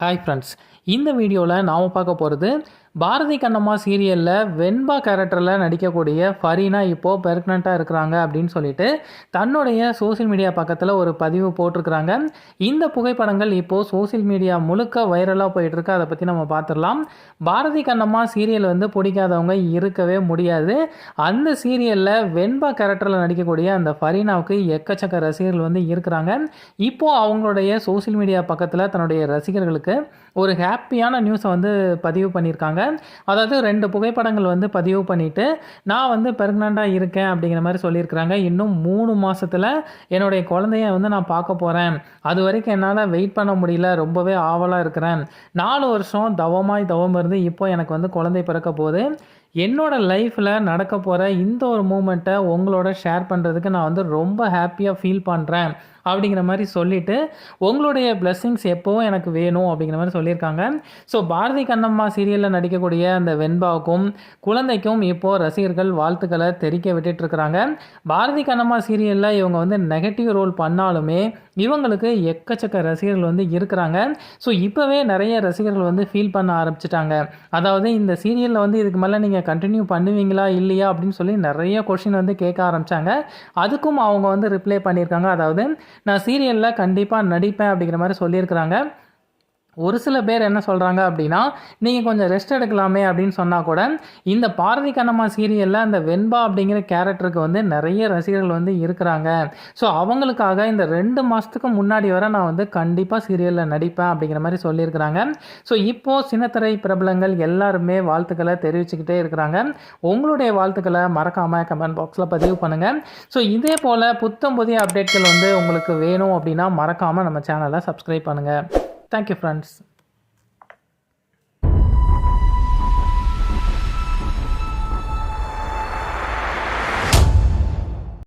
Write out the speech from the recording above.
Hi friends இந்த வீடியோவில் நாம் பார்க்க போகிறது பாரதி கண்ணம்மா சீரியலில் வெண்பா கேரக்டரில் நடிக்கக்கூடிய ஃபரீனா இப்போது பெர்க்னண்ட்டாக இருக்கிறாங்க அப்படின்னு சொல்லிட்டு தன்னுடைய சோஷியல் மீடியா பக்கத்தில் ஒரு பதிவு போட்டிருக்கிறாங்க. இந்த புகைப்படங்கள் இப்போது சோஷியல் மீடியா முழுக்க வைரலாக போயிட்டுருக்கு. அதை பற்றி நம்ம பார்த்துடலாம். பாரதி கண்ணம்மா சீரியல் வந்து பிடிக்காதவங்க இருக்கவே முடியாது. அந்த சீரியலில் வெண்பா கேரக்டரில் நடிக்கக்கூடிய அந்த ஃபரீனாவுக்கு எக்கச்சக்க ரசிகர்கள் வந்து இருக்கிறாங்க. இப்போது அவங்களுடைய சோஷியல் மீடியா பக்கத்தில் தன்னுடைய ரசிகர்களுக்கு ஒரு ஹாப்பியான நியூஸை வந்து பதிவு பண்ணியிருக்காங்க. அதாவது ரெண்டு புகைப்படங்கள் வந்து பதிவு பண்ணிவிட்டு நான் வந்து பெர்மனண்ட்டாக இருக்கேன் அப்படிங்கிற மாதிரி சொல்லியிருக்கிறாங்க. இன்னும் மூணு மாதத்தில் என்னுடைய குழந்தைய வந்து நான் பார்க்க போகிறேன் அது வரைக்கும் என்னால் வெயிட் பண்ண முடியல. ரொம்பவே ஆவலாக இருக்கிறேன். நாலு வருஷம் தவமாய் தவம் இருந்து இப்போ எனக்கு வந்து குழந்தை பிறக்க போகுது. என்னோட லைஃப்பில் நடக்க போகிற இந்த ஒரு மூமெண்ட்டை உங்களோட ஷேர் பண்ணுறதுக்கு நான் வந்து ரொம்ப ஹாப்பியாக ஃபீல் பண்ணுறேன் அப்படிங்கிற மாதிரி சொல்லிவிட்டு உங்களுடைய பிளெஸ்ஸிங்ஸ் எப்போவும் எனக்கு வேணும் அப்படிங்கிற மாதிரி சொல்லியிருக்காங்க. ஸோ பாரதி கண்ணம்மா சீரியலில் நடிக்கக்கூடிய அந்த வெண்பாவுக்கும் குழந்தைக்கும் இப்போது ரசிகர்கள் வாழ்த்துக்களை தெரிக்க விட்டுட்டுருக்குறாங்க. பாரதி கண்ணம்மா சீரியலில் இவங்க வந்து நெகட்டிவ் ரோல் பண்ணாலுமே இவங்களுக்கு எக்கச்சக்க ரசிகர்கள் வந்து இருக்கிறாங்க. ஸோ இப்போவே நிறைய ரசிகர்கள் வந்து ஃபீல் பண்ண ஆரம்பிச்சிட்டாங்க. அதாவது இந்த சீரியலில் வந்து இதுக்கு மேலே நீங்கள் கண்டினியூ பண்ணுவீங்களா இல்லையா அப்படின்னு சொல்லி நிறைய கொஷின் வந்து கேட்க ஆரம்பித்தாங்க அதுக்கும் அவங்க வந்து ரிப்ளை பண்ணியிருக்காங்க. அதாவது நான் சீரியலில் கண்டிப்பாக நடிப்பேன் அப்படிங்கிற மாதிரி சொல்லியிருக்கிறாங்க. ஒரு சில பேர் என்ன சொல்கிறாங்க அப்படின்னா நீங்கள் கொஞ்சம் ரெஸ்ட் எடுக்கலாமே அப்படின்னு சொன்னால் கூட இந்த பாரதி கண்ணம்மா சீரியலில் அந்த வெண்பா அப்படிங்கிற கேரக்டருக்கு வந்து நிறைய ரசிகர்கள் வந்து இருக்கிறாங்க. ஸோ அவங்களுக்காக இந்த ரெண்டு மாதத்துக்கு முன்னாடி வரை நான் வந்து கண்டிப்பாக சீரியலில் நடிப்பேன் அப்படிங்கிற மாதிரி சொல்லியிருக்கிறாங்க. ஸோ இப்போது சின்னத்திரை பிரபலங்கள் எல்லாருமே வாழ்த்துக்களை தெரிவிச்சுக்கிட்டே இருக்கிறாங்க. உங்களுடைய வாழ்த்துக்களை மறக்காமல் கமெண்ட் பாக்ஸில் பதிவு பண்ணுங்கள் ஸோ இதே போல் புத்தம் புதிய அப்டேட்கள் வந்து உங்களுக்கு வேணும் அப்படின்னா மறக்காமல் நம்ம சேனலை சப்ஸ்கிரைப் பண்ணுங்கள் தேங்க்யூ ஃப்ரெண்ட்ஸ்